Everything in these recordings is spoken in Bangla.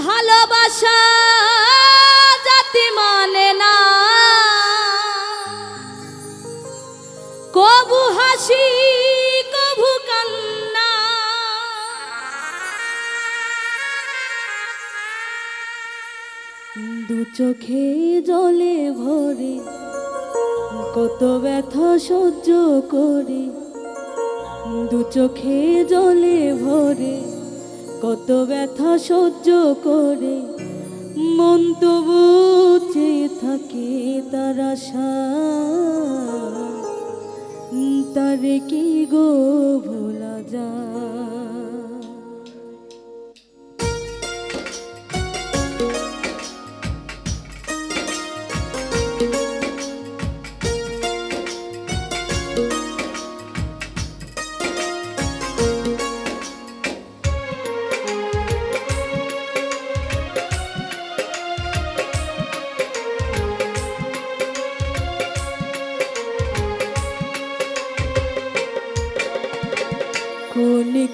ভালোবাসা জাতি মানে না। কবু হাসি, কবু কান্না। দু চোখে জলে ভরে, কত ব্যথা সহ্য করে। দু চোখে জলে ভরে কত ব্যথা সহ্য করে, মন তবু চেয়ে থাকে তার আশা। তারে কি গো ভোলা যায়?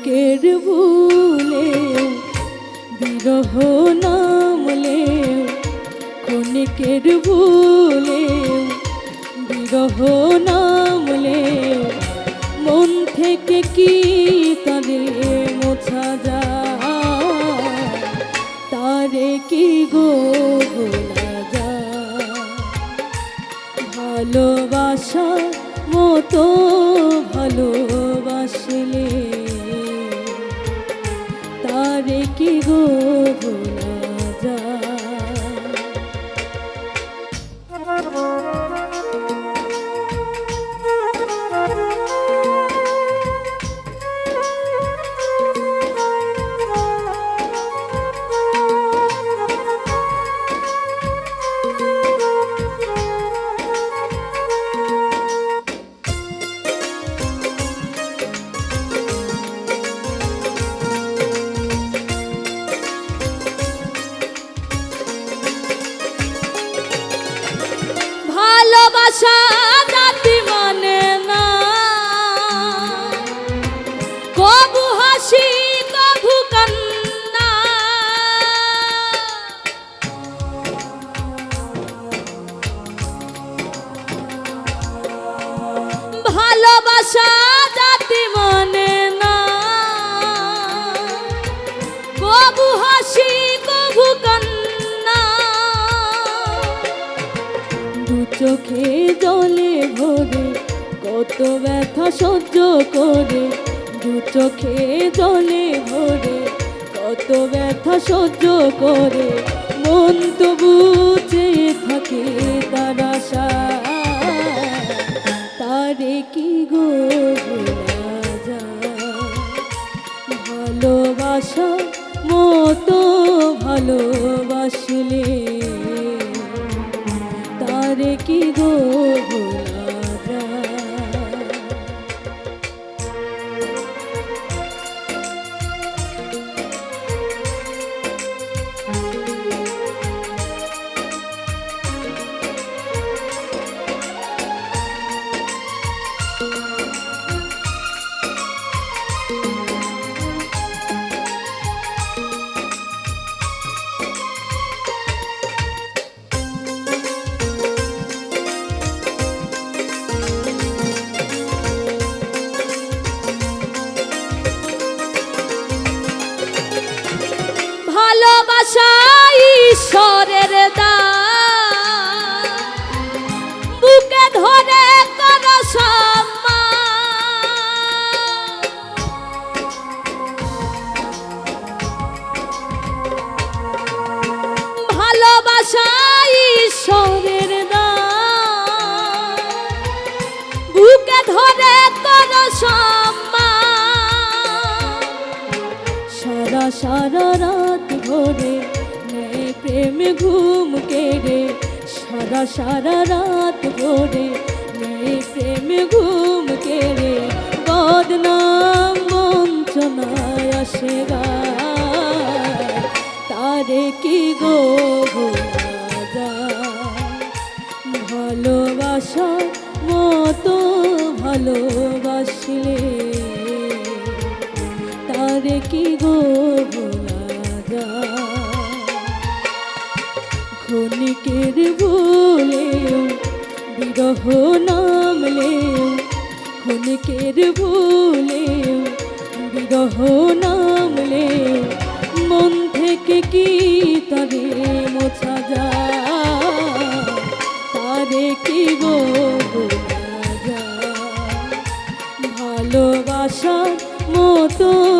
কনিকের ভুলে, বিরহ নামলে কনিকের ভুলে, বিরহ নামলে মন থেকে কি তারে মোছা যায়? তারে কি গো ভোলা যায়? ভালোবাসা মতো ভালোবাসা জাতি মানে না। কবু হাসি, কবু চোখে জলে ভরে কত ব্যথা সহ্য করে। দু চোখে জলে ভরে কত ব্যথা সহ্য করে। মন তবু চেয়ে থাকে তার আশা। তারে কি গো যা ভালোবাসা মতো ভালোবাসলে তারে কি গো সম্মান সারা সারা রাত ভরে নেয় প্রেম ঘুম কেড়ে। সারা সারা রাত ভরে নেয় প্রেম ঘুম কেড়ে। বদনাম বঞ্চনায় আসে তারে কি গো ভোলা ভালোবাসা মতো ভালোবাসলে তারে কি গো ভোলা ভুলেও বিরহ নামলেও ক্ষণিকের ভুলেও বিরহ নামলেও মন থেকে কি তবে মোছা যায়? তারে কি গো ভালোবাসার মতো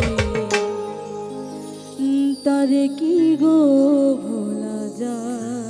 তারে কি গো ভোলা যায়?